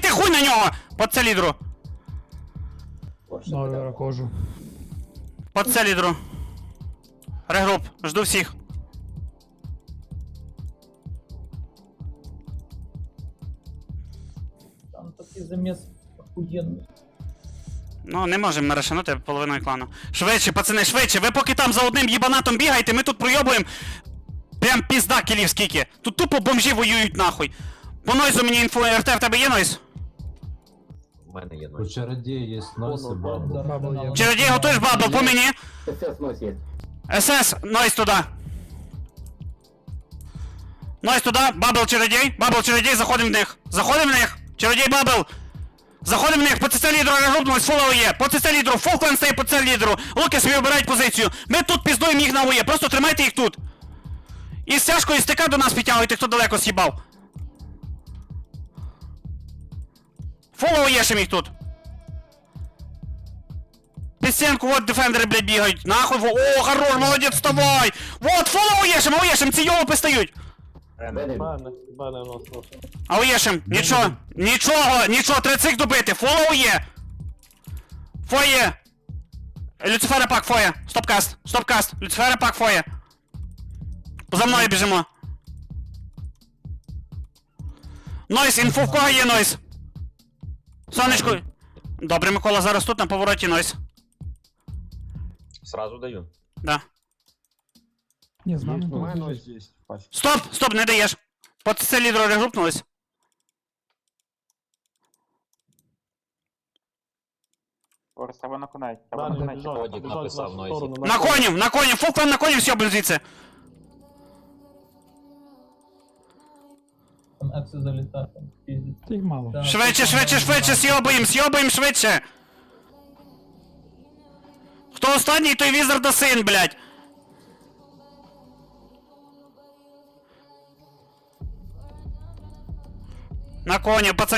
Тримайте хуй на нього! Под це лідру. Ноль кожу. Под це. Регруп, жду всіх. Там такий заміс охуєнний. Ну, не можемо ми решинути половиною клану. Швидше, пацани, швидше. Ви поки там за одним їбанатом бігаєте, ми тут пройобуємо. Прям пізда кілів скільки. Тут тупо бомжі воюють нахуй. По нойзу мені інфу РТ в тебе є нойз? Мене є У ночь. чародія є нойс і бабл. Бабл. Чародій готуєш бабл по мені? СС носит. СС, нойз туди. Нойз туди, бабл чародій, бабл чародій, заходимо в них. Заходимо в них. Чародій бабл. Заходимо в них, по ЦЦ лідеру регрупнулись, фулово є. По ЦЦ лідеру, фул клан стає по ЦЦ лідеру. Луки собі обирають позицію. Ми тут піздуємо їх на ОЄ, просто тримайте їх тут. І з тяжкою стика до нас підтягуйте, хто далеко з'їбав. Є їх тут. Під стінку, вот дефендери, блядь, бігають. Нахуй, о, хорош, молодець, вставай! Вот, фоллоу єшим, а єшим, ці йолопи стають. Бане, бане нас просто. А єшим, нічого, нічого, нічого, три цих добити, фоллоу є. Фоє. Люцифера пак, фоє. Стопкаст, стопкаст, Люцифера пак, фоє. За мною біжимо. Нойс, інфу в кого є нойс? Сонечко. Добре, Микола, зараз тут на повороті нойс. Сразу даю. Да. Ні, з нами У мене. Стоп, стоп, не даєш. По це лідеру регрупнулись. Орес, треба на коней. Треба на коней. написав Нойзі. На конів, на конів, на конів сьобим звідси. Там Екси залітати. піздець. Та їх мало. Так. Швидше, швидше, швидше, сьобуєм, сьобуєм швидше. Хто останній, той візер да син, блядь. На коні, пацан.